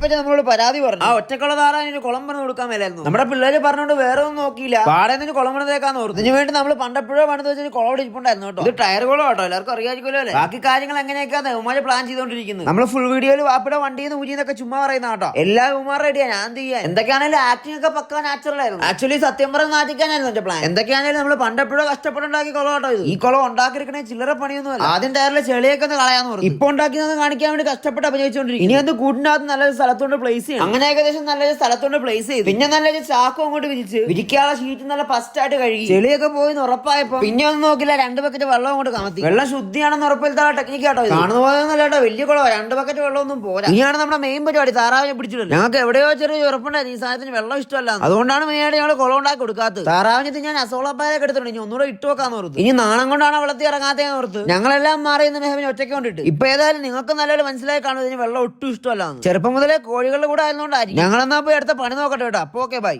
പറ്റി നമ്മളോട് പരാതി പറഞ്ഞു. ആ ഒറ്റക്കുള്ള താറാൻ കുളം പണിത് കൊടുക്കാൻ മേലായിരുന്നു. നമ്മുടെ പിള്ളേര് പറഞ്ഞോണ്ട് വേറെ ഒന്നും നോക്കിയില്ല. പാടെ നിന്ന് കുളം പണിതേക്കാന്ന് ഓർത്തു. ഇതിനു വേണ്ടി നമ്മൾ പണ്ടപ്പോഴോ പണിത് വെച്ചാൽ കുളം ഇവിടെ ഇരിപ്പുണ്ടായിരുന്നു കേട്ടോ. ഇത് ടയർ കുളം കേട്ടോ. എല്ലാവർക്കും അറിയാമായിരിക്കുമല്ലോ അല്ലേ? ബാക്കി കാര്യങ്ങൾ എങ്ങനെയൊക്കെയാണ് ഉമാര് പ്ലാൻ ചെയ്തോണ്ടിരിക്കുന്നത് നമ്മൾ ഫുൾ വീഡിയോയിൽ വാപ്പിയുടെ വണ്ടിയിൽ നിന്ന് ഊരിന്നൊക്കെ ചുമ്മാ പറയുന്ന കേട്ടോ. എല്ലാ ഉമാർ റെഡിയാ ഞാൻ ചെയ്യാൻ? എന്തൊക്കെയാണെങ്കിലും ആക്ടിംഗ് ഒക്കെ പക്ക നാച്ചുറൽ ആയിരുന്നു. ആക്ച്വലി സത്യം പറഞ്ഞ നാട്ടിക്കാനായിരുന്നു എന്റെ പ്ലാൻ എന്തൊക്കെയാണെങ്കിലും നമ്മൾ പണ്ടപ്പോഴോ കഷ്ടപ്പെട്ടുണ്ടാക്കി കുളം കേട്ടോ ഇത്. ഈ കുളം ഉണ്ടാക്കിയിരിക്കണേ ചില്ലറ പണിയൊന്നും അല്ല ആദ്യം ടയറിലെ ചെളിയൊക്കെ ഒന്ന് കളയാന്ന് പറഞ്ഞു ഇപ്പൊ ഉണ്ടാക്കി കാണിക്കാൻ വേണ്ടി കഷ്ടപ്പെട്ട് അഭിനയിച്ചുകൊണ്ടിരിക്കും ഇനി അത് കൂട്ടിനകത്ത് നല്ലൊരു സ്ഥലത്തോണ്ട് പ്ലേസ് ചെയ്യണം. അങ്ങനെ ഏകദേശം നല്ലൊരു സ്ഥലത്തോണ്ട് പ്ലേസ് ചെയ്തു. പിന്നെ നല്ലൊരു ചാക്കും അങ്ങോട്ട് വിരിച്ച് വിരിക്കാനുള്ള ഷീറ്റ് നല്ല ഫസ്റ്റ് ആയിട്ട് കഴുകി. ചെളിയൊക്കെ പോയി ഉറപ്പായപ്പോ പിന്നെ ഒന്നും നോക്കില്ല രണ്ട് ബക്കറ്റ് വെള്ളം അങ്ങോട്ട് കമത്തി. വെള്ളം ശുദ്ധിയാണെന്ന് ഉറപ്പിലത്തെ ടെക്നിക്ക് കേട്ടോ കാണുന്ന പോലെ കേട്ടോ വലിയ കുളവാ. രണ്ട് ബക്കറ്റ് വെള്ളം ഒന്നും പോരാ. ഇനിയാണ് നമ്മുടെ മെയിൻ പരിപാടി താറാവിനെ പിടിച്ചിട്ടില്ല ഞങ്ങൾക്ക് എവിടെയോ ചെറിയ ഉറപ്പുണ്ടായിരുന്നു ഈ സാധനത്തിന് വെള്ളം ഇഷ്ടമല്ല അതുകൊണ്ടാണ് മെയിൻ ആയിട്ട് ഞങ്ങൾ കുളം ഉണ്ടാക്കി കൊടുക്കാത്തത്. താറാവിനെ ഇത് ഞാൻ അസോളപ്പായൊക്കെ എടുത്തിട്ടുണ്ട് ഇനി ഒന്നുകൂടെ ഇട്ട് വെക്കാന്ന് ഓർത്തു. ഇനി നാണം കൊണ്ടാണ് വെള്ളത്തിൽ ഇറങ്ങാത്ത ഓർത്ത്. ഞങ്ങളെല്ലാം മാറിയെന്ന് മെഹബിനെ ഒറ്റയ്ക്ക് കൊണ്ടിട്ട്. ഇപ്പൊ ഏതായാലും നിങ്ങൾക്ക് നല്ലൊരു മനസ്സിലായി കാണുന്നത് ഇതിന് വെള്ളം ഒട്ടും ഇഷ്ടമല്ല ചെറുപ്പം മുതലേ കോഴികളുടെ കൂടെ ആയതുകൊണ്ടായിരിക്കും. ഞങ്ങളെന്നാ പോയി അടുത്ത പണി നോക്കട്ടെ കേട്ടോ. അപ്പൊ ഓക്കെ ബൈ